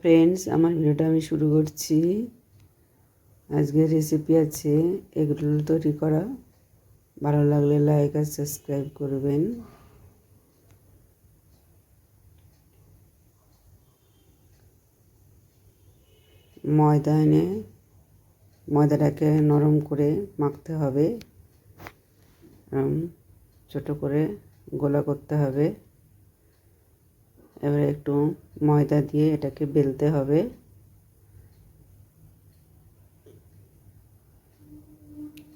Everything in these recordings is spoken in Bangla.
ফ্রেন্ডস আমার ভিডিওটা আমি শুরু করছি। আজকের রেসিপি আছে এগরোল তৈরি করা। ভালো লাগলে লাইক আর সাবস্ক্রাইব করবেন। ময়দা এনে, ময়দাটাকে নরম করে মাখতে হবে। ছোটো করে গোলা করতে হবে। এবারে একটু ময়দা দিয়ে এটাকে বেলতে হবে।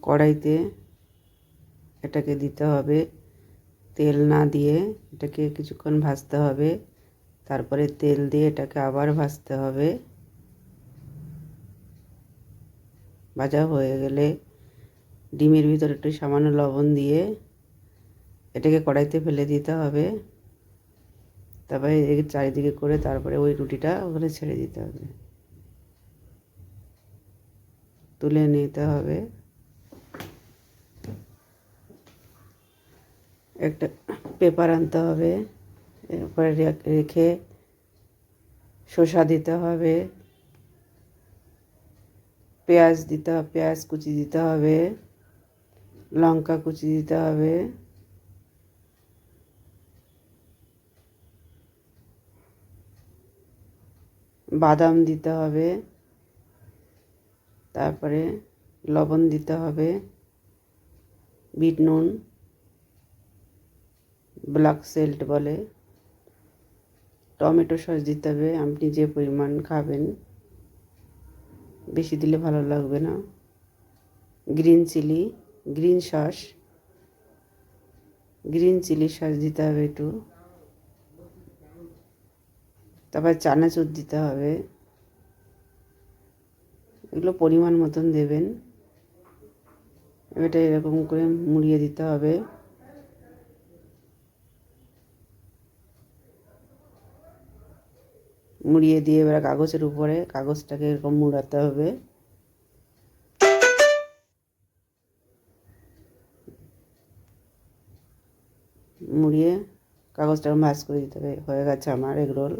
কড়াইতে এটাকে দিতে হবে। তেল না দিয়ে এটাকে কিছুক্ষণ ভাজতে হবে। তারপরে তেল দিয়ে এটাকে আবার ভাজতে হবে। ভাজা হয়ে গেলে ডিমের ভিতরে একটু সামান্য লবণ দিয়ে এটাকে কড়াইতে ফেলে দিতে হবে। তারপরে এদিকে চারিদিকে করে তারপরে ওই রুটিটা ওখানে ছেড়ে দিতে হবে। তুলে নিতে হবে। একটা পেপার আনতে হবে, এরপরে রেখে শসা দিতে হবে। পেঁয়াজ দিতে হবে পেঁয়াজ কুচি দিতে হবে, লঙ্কা কুচি দিতে হবে। বাদাম দিতে হবে, তারপরে লবণ দিতে হবে, বিট নুন, ব্ল্যাক সেল্ট বলে, টমেটো সস দিতে হবে, আপনি যে পরিমাণ খাবেন, বেশি দিলে ভালো লাগবে না। Green chilli, green sauce, green chilli sauce দিতে হবে একটু। তারপর চানাচুর দিতে হবে। এগুলো পরিমাণ মতন দেবেন। এটা এরকম করে মুড়িয়ে দিতে হবে। মুড়িয়ে দিয়ে এবার কাগজের উপরে কাগজটাকে এরকম মুড়াতে হবে। মুড়িয়ে কাগজটা ভাজ করে দিতে হবে। হয়ে গেছে আমার এগরোল